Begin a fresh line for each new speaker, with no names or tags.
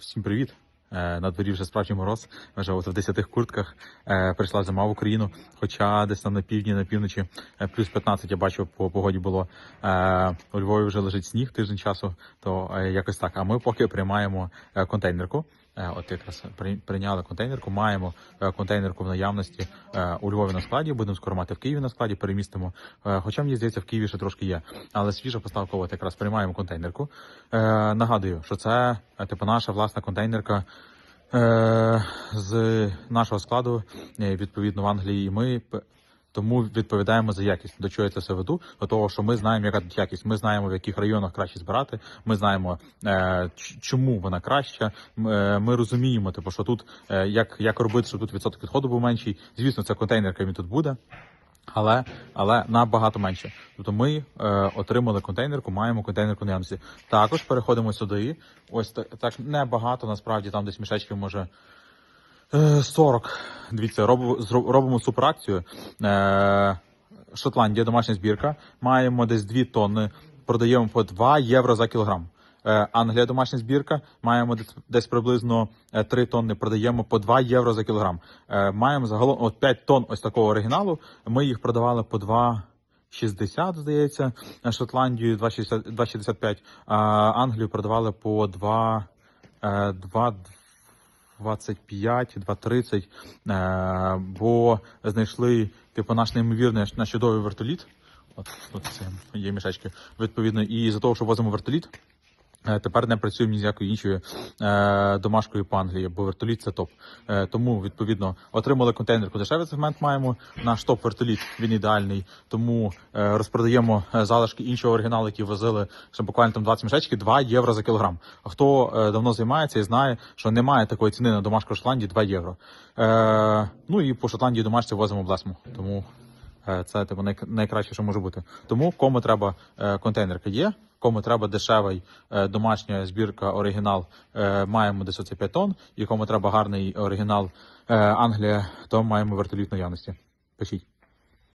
Всім привіт! Е, На дворі вже справжній мороз. Вже от в 10 куртках е, прийшла зима в Україну. Хоча десь там на півдні, на півночі е, плюс 15, я бачив по погоді було. У Львові вже лежить сніг тиждень часу, то якось так. А ми поки приймаємо контейнерку. Е, От якраз прийняли контейнерку. Маємо е, контейнерку в наявності е, у Львові на складі. Будемо скоро мати в Києві на складі. Перемістимо. Хоча мені здається, в Києві ще трошки є. Але свіжа поставка, от якраз приймаємо контейнерку. Нагадую, що це типу наша власна контейнерка. З нашого складу, відповідно в Англії, ми тому відповідаємо за якість. До чого я це все веду? До того, що ми знаємо, яка тут якість. Ми знаємо, в яких районах краще збирати. Ми знаємо, е, чому вона краща. Е, Ми розуміємо, типу, що тут е, як, як робити, щоб тут відсоток відходу був менший. Звісно, це контейнерка він тут буде. Але, але набагато менше. Тобто ми е, отримали контейнерку, маємо контейнерку на наявності. Також переходимо сюди. Ось так, так небагато, насправді там десь мішечків може 40. Дивіться, робимо, суперакцію. Е, Шотландія, домашня збірка. Маємо десь 2 тонни, продаємо по 2 євро за кілограм. Е, Англія, домашня збірка. Маємо десь, приблизно е, 3 тонни, продаємо по 2 євро за кілограм. Е, Маємо загалом от 5 тонн ось такого оригіналу. Ми їх продавали по 2 60, здається, е, Шотландію 2,60 2,65, а Англію продавали по 2, е, 2 25, 2,30, е, бо знайшли типу наш неймовірний наш чудовий вертоліт. От тут є мішечки. Відповідно, і за того, що возимо вертоліт, тепер не працюємо ні з якою іншою е, домашкою по Англії, бо вертоліт це топ. Е, тому відповідно отримали контейнерку дешевий сегмент. Маємо наш топ вертоліт. Він ідеальний. Тому е, розпродаємо е, залишки іншого оригіналу, які возили ще буквально там 20 мішечки, 2 євро за кілограм. А хто е, давно займається і знає, що немає такої ціни на домашку в Шотландії 2 євро. Е, ну і по Шотландії домашці возимо блесму. Тому Е, Це типу найкраще, що може бути. Тому кому треба е, контейнерка є, кому треба дешевий е, домашня збірка оригінал, е, маємо десь оце 5 тонн, і кому треба гарний оригінал е, Англія, то маємо вертоліт наявності. Пишіть.